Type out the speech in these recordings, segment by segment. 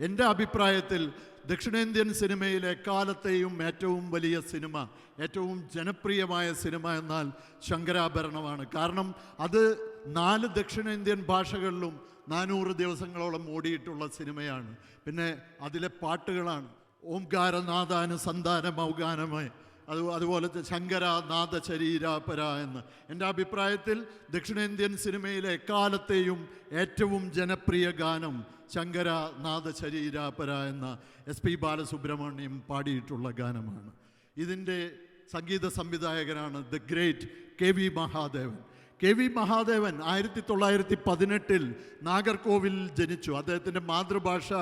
എന്റെ അഭിപ്രായത്തിൽ ദക്ഷിണേന്ത്യൻ സിനിമയിലെ കാലത്തെയും ഏറ്റവും വലിയ സിനിമ ഏറ്റവും ജനപ്രിയമായ സിനിമ എന്നാൽ ശങ്കരാഭരണമാണ്. കാരണം അത് നാല് ദക്ഷിണേന്ത്യൻ ഭാഷകളിലും നാനൂറ് ദിവസങ്ങളോളം ഓടിയിട്ടുള്ള സിനിമയാണ്. പിന്നെ അതിലെ പാട്ടുകളാണ്. ഓംകാരനാഥാന് സന്താന മൗഗാനമേ അത് അതുപോലത്തെ ശങ്കര നാഥ ശരീരാപര എന്ന്. എന്റെ അഭിപ്രായത്തിൽ ദക്ഷിണേന്ത്യൻ സിനിമയിലെ എക്കാലത്തെയും ഏറ്റവും ജനപ്രിയ ഗാനം ശങ്കര നാദ ശരീരാപര എന്ന എസ് പി ബാലസുബ്രഹ്മണ്യം പാടിയിട്ടുള്ള ഗാനമാണ്. ഇതിന്റെ സംഗീത സംവിധായകനാണ് the great K V Mahadevan. K V Mahadevan ആയിരത്തി തൊള്ളായിരത്തി പതിനെട്ടിൽ നാഗർകോവിൽ ജനിച്ചു. അദ്ദേഹത്തിന്റെ മാതൃഭാഷ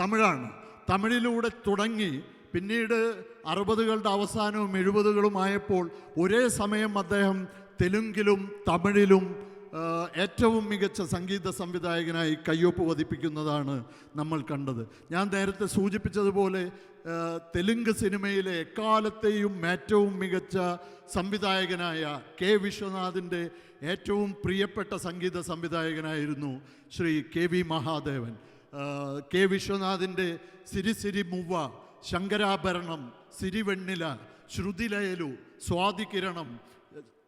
തമിഴാണ്. തമിഴിലൂടെ തുടങ്ങി പിന്നീട് അറുപതുകളുടെ അവസാനവും എഴുപതുകളുമായപ്പോൾ ഒരേ സമയം അദ്ദേഹം തെലുങ്കിലും തമിഴിലും ഏറ്റവും മികച്ച സംഗീത സംവിധായകനായി കയ്യൊപ്പ് വധിപ്പിക്കുന്നതാണ് നമ്മൾ കണ്ടത്. ഞാൻ നേരത്തെ സൂചിപ്പിച്ചതുപോലെ തെലുങ്ക് സിനിമയിലെ എക്കാലത്തെയും ഏറ്റവും മികച്ച സംവിധായകനായ കെ വിശ്വനാഥിന്റെ ഏറ്റവും പ്രിയപ്പെട്ട സംഗീത സംവിധായകനായിരുന്നു Shri K V Mahadevan. K വിശ്വനാഥിന്റെ Siri Siri Muvva Sankarabharanam Sirivennela ശ്രുതിലയലു സ്വാതികിരണം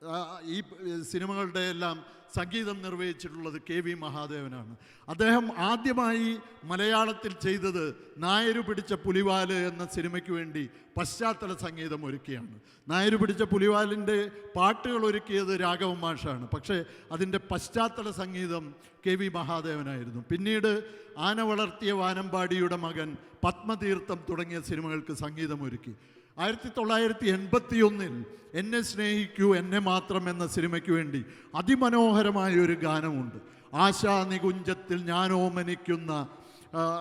ഈ സിനിമകളുടെ എല്ലാം സംഗീതം നിർവഹിച്ചിട്ടുള്ളത് കെ വി മഹാദേവനാണ്. അദ്ദേഹം ആദ്യമായി മലയാളത്തിൽ ചെയ്തത് നായരു പിടിച്ച പുലിവാൽ എന്ന സിനിമയ്ക്ക് വേണ്ടി പശ്ചാത്തല സംഗീതം ഒരുക്കിയാണ്. നായരു പിടിച്ച പുലിവാലിന്റെ പാട്ടുകൾ ഒരുക്കിയത് രാഘവ മാഷാണ്. പക്ഷേ അതിന്റെ പശ്ചാത്തല സംഗീതം കെ വി മഹാദേവനായിരുന്നു. പിന്നീട് ആന വളർത്തിയ വാനമ്പാടിയുടെ മകൻ പത്മതീർത്ഥം തുടങ്ങിയ സിനിമകൾക്ക് സംഗീതം ഒരുക്കി. ആയിരത്തി തൊള്ളായിരത്തി എൺപത്തി ഒന്നിൽ എന്നെ സ്നേഹിക്കൂ എന്നെ മാത്രം എന്ന സിനിമയ്ക്ക് വേണ്ടി അതിമനോഹരമായ ഒരു ഗാനമുണ്ട്. ആശാ നികുഞ്ചത്തിൽ ഞാൻ ഓമനിക്കുന്ന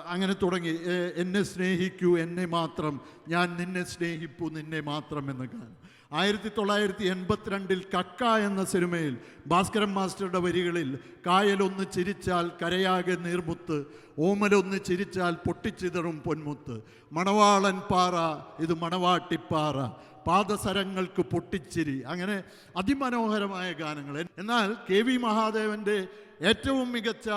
അങ്ങനെ തുടങ്ങി. എന്നെ സ്നേഹിക്കൂ എന്നെ മാത്രം ഞാൻ നിന്നെ സ്നേഹിപ്പു നിന്നെ മാത്രം എന്ന ഗാനം. ആയിരത്തി തൊള്ളായിരത്തി എൺപത്തിരണ്ടിൽ കക്ക എന്ന സിനിമയിൽ ഭാസ്കരൻ മാസ്റ്ററുടെ വരികളിൽ കായലൊന്ന് ചിരിച്ചാൽ കരയാകെ നീർമുത്ത് ഓമലൊന്ന് ചിരിച്ചാൽ പൊട്ടിച്ചിതറും പൊന്മുത്ത്. മണവാളൻ പാറ ഇത് മണവാട്ടിപ്പാറ. പാദസരങ്ങൾക്ക് പൊട്ടിച്ചിരി. അങ്ങനെ അതിമനോഹരമായ ഗാനങ്ങൾ. എന്നാൽ കെ വി മഹാദേവന്റെ ഏറ്റവും മികച്ച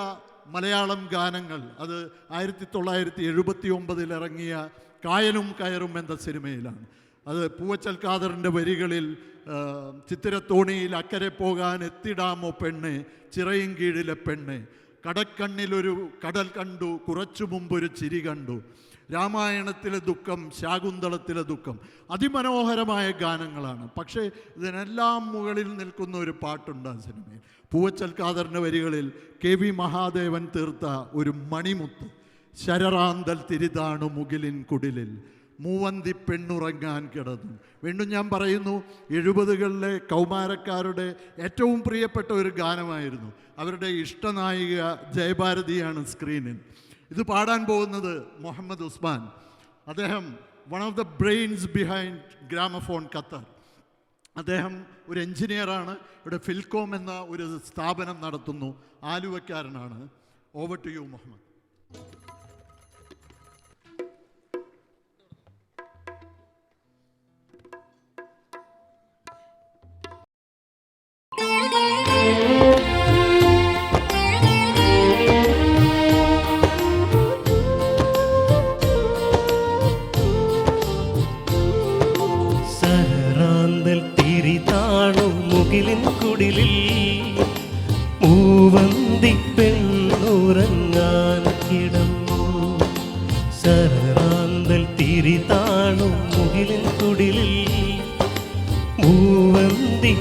മലയാളം ഗാനങ്ങൾ അത് ആയിരത്തി തൊള്ളായിരത്തി എഴുപത്തി ഒമ്പതിൽ ഇറങ്ങിയ കായലും കയറും എന്ന സിനിമയിലാണ്. അത് പൂവച്ചൽ ഖാദറിന്റെ വരികളിൽ ചിത്തിരത്തോണിയിൽ അക്കരെ പോകാൻ എത്തിടാമോ പെണ്ണ്? ചിറയും കീഴിലെ പെണ്ണ്. കടക്കണ്ണിലൊരു കടൽ കണ്ടു കുറച്ചു മുമ്പൊരു ചിരി കണ്ടു. രാമായണത്തിലെ ദുഃഖം ശാകുന്തളത്തിലെ ദുഃഖം അതിമനോഹരമായ ഗാനങ്ങളാണ്. പക്ഷേ ഇതിനെല്ലാം മുകളിൽ നിൽക്കുന്ന ഒരു പാട്ടുണ്ട് ആ സിനിമയിൽ. പൂവച്ചൽ ഖാദറിന്റെ വരികളിൽ കെ വി മഹാദേവൻ തീർത്ത ഒരു മണിമുത്ത്. ശരറാന്തൽ തിരിതാണു മുകിലിൻ കുടിലിൽ. മൂവന്തി പെണ്ണുറങ്ങാൻ കിടന്നു. വീണ്ടും ഞാൻ പറയുന്നു എഴുപതുകളിലെ കൗമാരക്കാരുടെ ഏറ്റവും പ്രിയപ്പെട്ട ഒരു ഗാനമായിരുന്നു. അവരുടെ ഇഷ്ടനായിക ജയഭാരതിയാണ് സ്ക്രീനിൽ. ഇത് പാടാൻ പോകുന്നത് മുഹമ്മദ് ഉസ്മാൻ. അദ്ദേഹം one of the brains behind gramophone Qatar. അദ്ദേഹം ഒരു എഞ്ചിനീയറാണ്. ഇവിടെ ഫിൽകോം എന്ന ഒരു സ്ഥാപനം നടത്തുന്നു. ആലുവക്കാരനാണ്. Over to you Muhammad. മുകിലിൻ കുടിലിൽ മൂവന്തി പെണ്ണുറങ്ങാൻ കിടന്നു. സഹറാന്തൽ തിരി താണും മുകിലിൻ കുടിലിൽ മൂവന്തി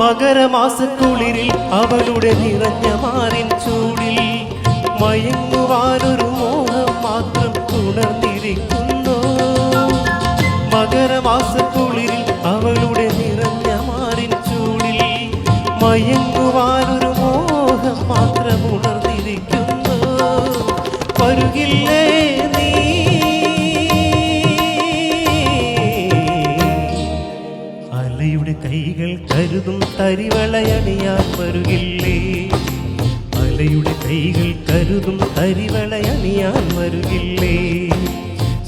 മകരമാസക്കുളിരിൽ അവളുടെ നിറഞ്ഞ മാറിൻ ചൂടിൽ മയങ്ങുവാനൊരു മോഹം മാത്രം ഉണർന്നിരിക്കുന്നു. മകരമാസക്കുളിരിൽ കരി തരിവളയണിയാൻ വരുകില്ലേ? മലയുടെ കൈകൾ കരുതും തരിവളയണിയാൻ വരുകില്ലേ?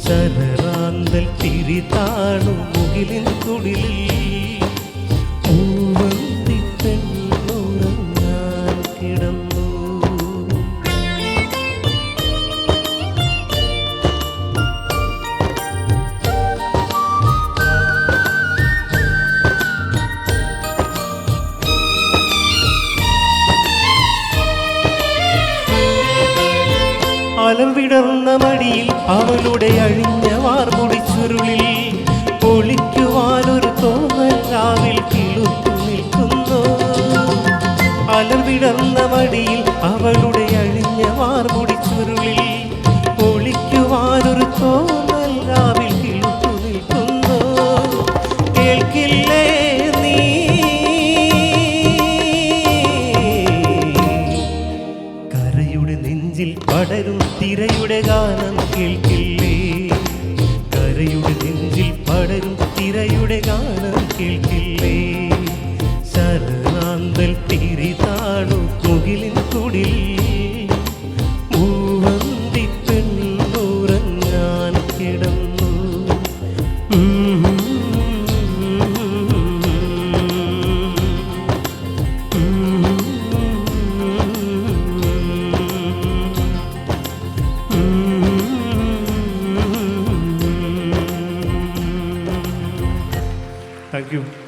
ശരറാന്തൽ തിരി താണും മുകിലിൻ കുടിലിൽ അലം വിടർന്ന മടിയിൽ അവളുടെ അഴിഞ്ഞ വാർമുടിച്ചുരുളിൽ ചുരുളിൽ ഒളിക്കുവാനൊരു തോന്നൽ രാവിൽ കിളുത്തു നിൽക്കുന്നു. അലം വിടർന്ന മടിയിൽ അവളുടെ നെഞ്ചിൽ പടരും തിരയുടെ ഗാനം കേൾക്കില്ലേ? കരയുടെ നെഞ്ചിൽ പടരും തിരയുടെ ഗാനം കേൾക്കില്ലേ? Thank you.